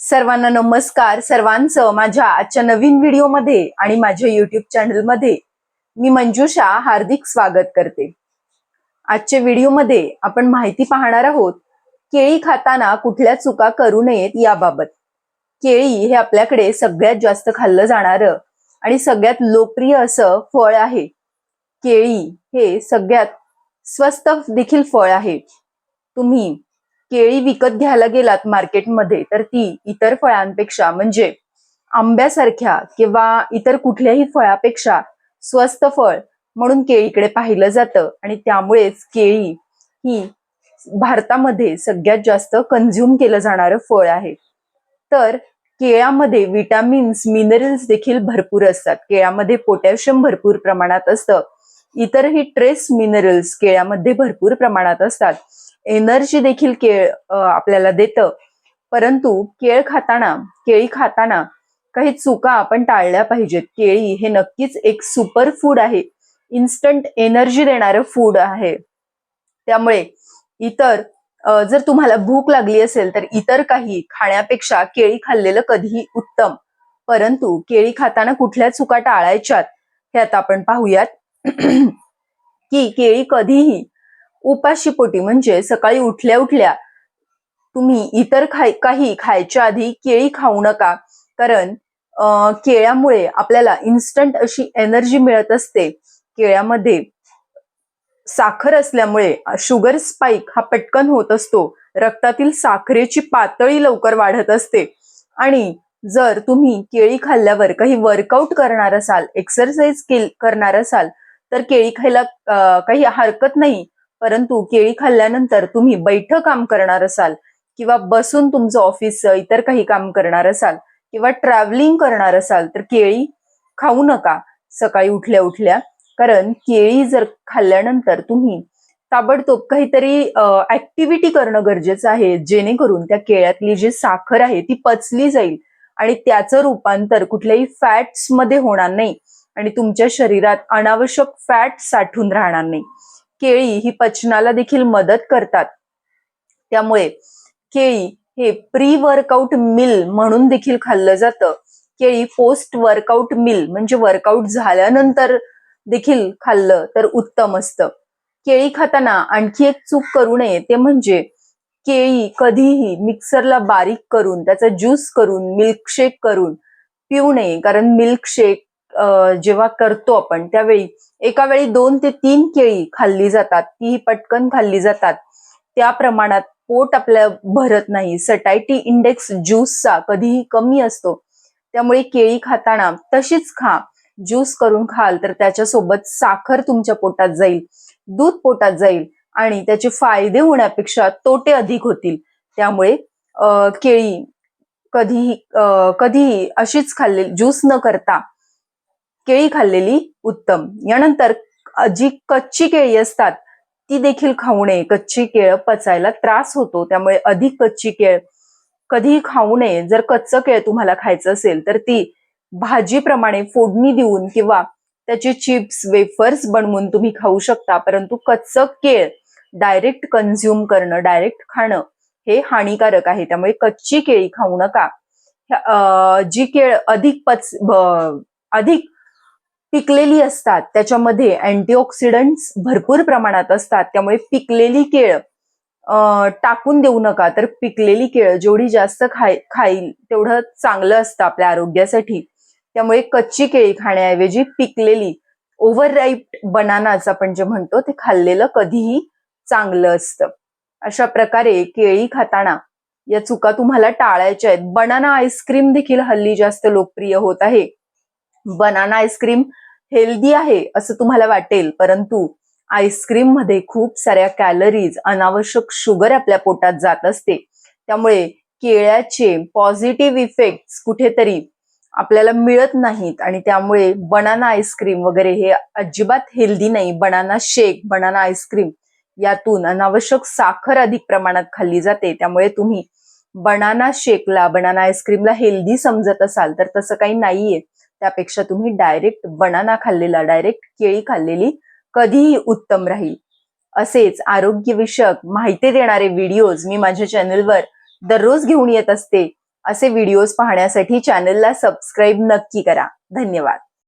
सर्वांना नमस्कार. सर्वांचं माझ्या आजच्या नवीन व्हिडिओमध्ये आणि माझ्या युट्यूब चॅनलमध्ये मी मंजुषा हार्दिक स्वागत करते. आजच्या व्हिडिओमध्ये आपण माहिती पाहणार आहोत केळी खाताना कुठल्या चुका करू नयेत याबाबत. केळी हे आपल्याकडे सगळ्यात जास्त खाल्लं जाणारं आणि सगळ्यात लोकप्रिय असं फळ आहे. केळी हे सगळ्यात स्वस्त देखील फळ आहे. तुम्ही केळी विकत घ्यायला गेलात मार्केटमध्ये तर ती इतर फळांपेक्षा म्हणजे आंब्यासारख्या किंवा इतर कुठल्याही फळापेक्षा स्वस्त फळ म्हणून केळीकडे पाहिलं जातं. आणि त्यामुळेच केळी ही भारतामध्ये सगळ्यात जास्त कन्झ्युम केलं जाणारं फळ आहे. तर केळ्यामध्ये विटामिन्स मिनरल्स देखील भरपूर असतात. केळ्यामध्ये पोटॅशियम भरपूर प्रमाणात असतं. इतरही ट्रेस मिनरल्स केळ्यामध्ये भरपूर प्रमाणात असतात. एनर्जी देखील केळ आपल्याला देतं. परंतु केळ खाताना केळी खाताना काही चुका आपण टाळल्या पाहिजेत. केळी हे नक्कीच एक सुपर फूड आहे. इन्स्टंट एनर्जी देणारं फूड आहे. त्यामुळे इतर जर तुम्हाला भूक लागली असेल तर इतर काही खाण्यापेक्षा केळी खाल्लेलं कधीही उत्तम. परंतु केळी खाताना कुठल्या चुका टाळायच्यात हे आता आपण पाहूयात. की केळी कधीही उपाशीपोटी म्हणजे सकाळी उठल्या उठल्या तुम्ही इतर खाय काही खायच्या आधी केळी खाऊ नका. कारण केळ्यामुळे आपल्याला इन्स्टंट अशी एनर्जी मिळत असते. केळ्यामध्ये साखर असल्यामुळे शुगर स्पाइक हा पटकन होत असतो. रक्तातील साखरेची पातळी लवकर वाढत असते. आणि जर तुम्ही केळी खाल्ल्यावर काही वर्कआउट करणार असाल एक्सरसाइज करणार असाल तर केळी खायला काही हरकत नाही. परंतु केळी खाल्ल्यानंतर तुम्ही बैठं काम करणार असाल किंवा बसून तुमचं ऑफिस इतर काही काम करणार असाल किंवा ट्रॅव्हलिंग करणार असाल तर केळी खाऊ नका सकाळी उठल्या उठल्या. कारण केळी जर खाल्ल्यानंतर तुम्ही ताबडतोब काहीतरी ऍक्टिव्हिटी करणं गरजेचं आहे. जेणेकरून त्या केळ्यातली जी साखर आहे ती पचली जाईल आणि त्याचं रूपांतर कुठल्याही फॅट्समध्ये होणार नाही आणि तुमच्या शरीरात अनावश्यक फॅट साठून राहणार नाही. केळी ही पचनाला देखील मदत करतात. त्यामुळे केळी हे प्री वर्कआउट मिल म्हणून देखील खाल्लं जातं. केळी पोस्ट वर्कआउट मिल म्हणजे वर्कआउट झाल्यानंतर देखील खाल्लं तर उत्तम असतं. केळी खाताना आणखी एक चूक करू नये ते म्हणजे केळी कधीही मिक्सरला बारीक करून त्याचा ज्यूस करून मिल्कशेक करून पिऊ नये कारण मिल्कशेक जेव्हा करतो आपण त्यावेळी एका वेळी दोन ते तीन केळी खाल्ली जातात तीही पटकन खाल्ली जातात. त्या प्रमाणात पोट आपल्या भरत नाही. सटायटी इंडेक्स ज्यूसचा कधीही कमी असतो. त्यामुळे केळी खाताना तशीच खा. ज्यूस करून खाल तर त्याच्यासोबत साखर तुमच्या पोटात जाईल दूध पोटात जाईल आणि त्याचे फायदे होण्यापेक्षा तोटे अधिक होतील. त्यामुळे केळी कधीही कधीही अशीच खाल्ली ज्यूस न करता केळी खाल्लेली उत्तम. यानंतर जी कच्ची केळी असतात ती देखील खाऊ नये कच्ची केळ पचायला त्रास होतो. त्यामुळे अधिक कच्ची केळ कधीही खाऊ नये. जर कच्चं केळ तुम्हाला खायचं असेल तर ती भाजीप्रमाणे फोडणी देऊन किंवा त्याचे चिप्स वेफर्स बनवून तुम्ही खाऊ शकता. परंतु कच्चं केळ डायरेक्ट कन्झ्युम करणं डायरेक्ट खाणं हे हानिकारक आहे. त्यामुळे कच्ची केळी खाऊ नका. जी केळ अधिक पच अधिक पिकलेली असतात. त्याच्यामध्ये अँटीऑक्सिडंट्स भरपूर प्रमाणात असतात. त्यामुळे पिकलेली केळ टाकून देऊ नका. तर पिकलेली केळ जेवढी जास्त खाय खाईल तेवढं चांगलं असतं आपल्या आरोग्यासाठी. त्यामुळे कच्ची केळी खाण्याऐवजी पिकलेली ओव्हर राईप बनानाच आपण जे म्हणतो ते खाल्लेलं कधीही चांगलं असतं. अशा प्रकारे केळी खाताना या चुका तुम्हाला टाळायच्या आहेत. बनाना आईस्क्रीम देखील हल्ली जास्त लोकप्रिय होत आहे. बनाना आईस्क्रीम हेल्दी आहे असं तुम्हाला वाटेल परंतु आईस्क्रीममध्ये खूप साऱ्या कॅलरीज अनावश्यक शुगर आपल्या पोटात जात असते. त्यामुळे केळ्याचे पॉझिटिव्ह इफेक्ट कुठेतरी आपल्याला मिळत नाहीत आणि त्यामुळे बनाना आईस्क्रीम वगैरे हे अजिबात हेल्दी नाही. बनाना शेक बनाना आईस्क्रीम यातून अनावश्यक साखर अधिक प्रमाणात खाल्ली जाते. त्यामुळे तुम्ही बनाना शेकला बनाना आईस्क्रीमला हेल्दी समजत असाल तर तसं काही नाहीये. त्यापेक्षा तुम्ही डायरेक्ट बनाना खाल्लेला डायरेक्ट केळी खाल्लेली कधीही उत्तम राहील. असेच आरोग्यविषयक माहिती देणारे व्हिडिओज मी माझ्या चॅनलवर दररोज घेऊन येत असते. असे व्हिडिओज पाहण्यासाठी चॅनलला सबस्क्राईब नक्की करा. धन्यवाद.